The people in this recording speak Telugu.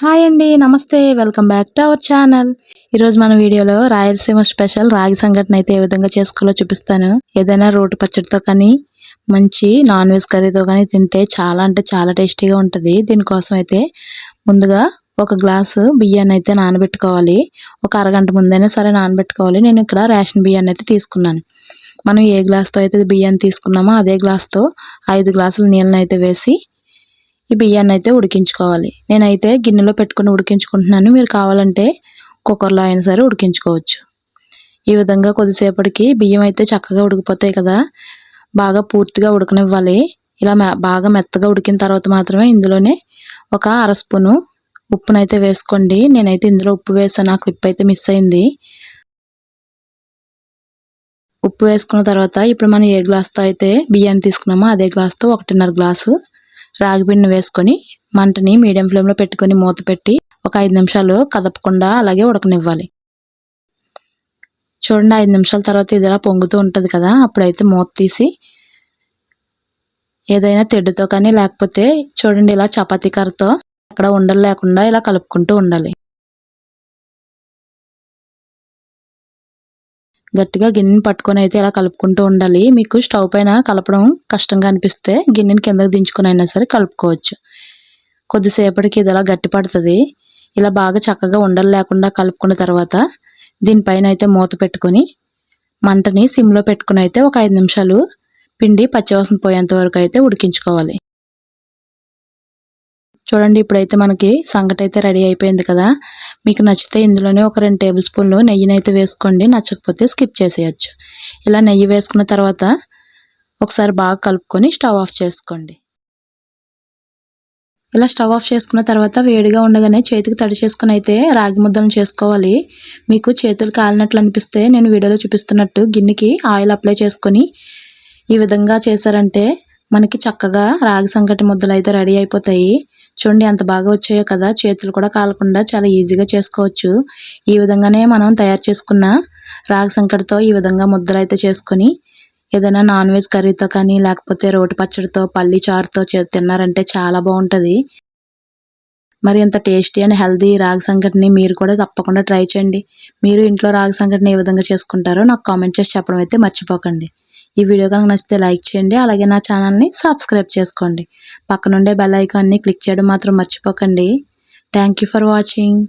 హాయ్ అండి నమస్తే welcome back to our channel. ఈరోజు మన వీడియోలో రాయలసీమ స్పెషల్ రాగి సంఘటన అయితే ఏ విధంగా చేసుకోవాలో చూపిస్తాను. ఏదైనా రోటి పచ్చడితో కానీ మంచి నాన్ వెజ్ కర్రీతో కానీ తింటే చాలా అంటే చాలా టేస్టీగా ఉంటుంది. దీనికోసం అయితే ముందుగా ఒక గ్లాసు బియ్యాన్ని అయితే నానబెట్టుకోవాలి. ఒక అరగంట ముందైనా సరే నానబెట్టుకోవాలి. నేను ఇక్కడ రేషన్ బియ్యాన్ని అయితే తీసుకున్నాను. మనం ఏ గ్లాస్తో అయితే బియ్యాన్ని తీసుకున్నామో అదే గ్లాస్తో ఐదు గ్లాసుల నీళ్ళని అయితే వేసి ఈ బియ్యాన్ని అయితే ఉడికించుకోవాలి. నేనైతే గిన్నెలో పెట్టుకుని ఉడికించుకుంటున్నాను. మీరు కావాలంటే కుక్కర్లో అయినా సరే ఉడికించుకోవచ్చు. ఈ విధంగా కొద్దిసేపటికి బియ్యం అయితే చక్కగా ఉడికిపోతాయి కదా. బాగా పూర్తిగా ఉడకనివ్వాలి. ఇలా బాగా మెత్తగా ఉడికిన తర్వాత మాత్రమే ఇందులోనే ఒక అర స్పూను ఉప్పునైతే వేసుకోండి. నేనైతే ఇందులో ఉప్పు వేసాను. ఆ క్లిప్ అయితే మిస్ అయింది. ఉప్పు వేసుకున్న తర్వాత ఇప్పుడు మనం ఏ గ్లాస్తో అయితే బియ్యాన్ని తీసుకున్నామో అదే గ్లాస్తో ఒకటిన్నర గ్లాసు రాగి పిండిని వేసుకొని మంటని మీడియం ఫ్లేమ్లో పెట్టుకొని మూత పెట్టి ఒక ఐదు నిమిషాలు కదపకుండా అలాగే ఉడకనివ్వాలి. చూడండి ఐదు నిమిషాల తర్వాత ఇది ఇలా పొంగుతూ ఉంటుంది కదా అప్పుడైతే మూత తీసి ఏదైనా తెడ్డుతో కానీ లేకపోతే చూడండి ఇలా చపాతీ కర్రతో అక్కడ ఉండలు లేకుండా ఇలా కలుపుకుంటూ ఉండాలి. గట్టిగా గిన్నెని పట్టుకొని అయితే ఇలా కలుపుకుంటూ ఉండాలి. మీకు స్టవ్ పైన కలపడం కష్టంగా అనిపిస్తే గిన్నెని కిందకి దించుకొని అయినా సరే కలుపుకోవచ్చు. కొద్దిసేపటికి ఇది ఇలా గట్టి పడుతుంది. ఇలా బాగా చక్కగా ఉండలు లేకుండా కలుపుకున్న తర్వాత దీనిపైన అయితే మూత పెట్టుకొని మంటని సిమ్లో పెట్టుకుని అయితే ఒక ఐదు నిమిషాలు పిండి పచ్చివాసన పోయేంత వరకు అయితే ఉడికించుకోవాలి. చూడండి ఇప్పుడైతే మనకి సంగటి అయితే రెడీ అయిపోయింది కదా. మీకు నచ్చితే ఇందులోనే ఒక రెండు టేబుల్ స్పూన్లు నెయ్యిని అయితే వేసుకోండి. నచ్చకపోతే స్కిప్ చేసేయచ్చు. ఇలా నెయ్యి వేసుకున్న తర్వాత ఒకసారి బాగా కలుపుకొని స్టవ్ ఆఫ్ చేసుకోండి. ఇలా స్టవ్ ఆఫ్ చేసుకున్న తర్వాత వేడిగా ఉండగానే చేతికి తడి చేసుకుని అయితే రాగి ముద్దలను చేసుకోవాలి. మీకు చేతులు కాలినట్లు అనిపిస్తే నేను వీడియోలో చూపిస్తున్నట్టు గిన్నెకి ఆయిల్ అప్లై చేసుకొని ఈ విధంగా చేశారంటే మనకి చక్కగా రాగి సంగటి ముద్దలు అయితే రెడీ అయిపోతాయి. చూడండి ఎంత బాగా వచ్చాయో కదా చేతులు కూడా కాలకుండా చాలా ఈజీగా చేసుకోవచ్చు. ఈ విధంగానే మనం తయారు చేసుకున్న రాగి సంకటితో ఈ విధంగా ముద్దలు అయితే చేసుకొని ఏదైనా నాన్ వెజ్ కర్రీతో కానీ లేకపోతే రోటి పచ్చడితో పల్లి చారుతో తిన్నారంటే చాలా బాగుంటుంది. మరి ఇంత టేస్టీ అండ్ హెల్దీ రాగి సంకటిని మీరు కూడా తప్పకుండా ట్రై చేయండి. మీరు ఇంట్లో రాగి సంగటిని ఏ విధంగా చేసుకుంటారో నాకు కామెంట్ చేసి చెప్పడం అయితే మర్చిపోకండి. ఈ వీడియో కనుక నచ్చితే లైక్ చేయండి అలాగే నా ఛానల్ని సబ్స్క్రైబ్ చేసుకోండి. పక్కనుండే బెల్ ఐకాన్ని క్లిక్ చేయడం మాత్రం మర్చిపోకండి. Thank for watching.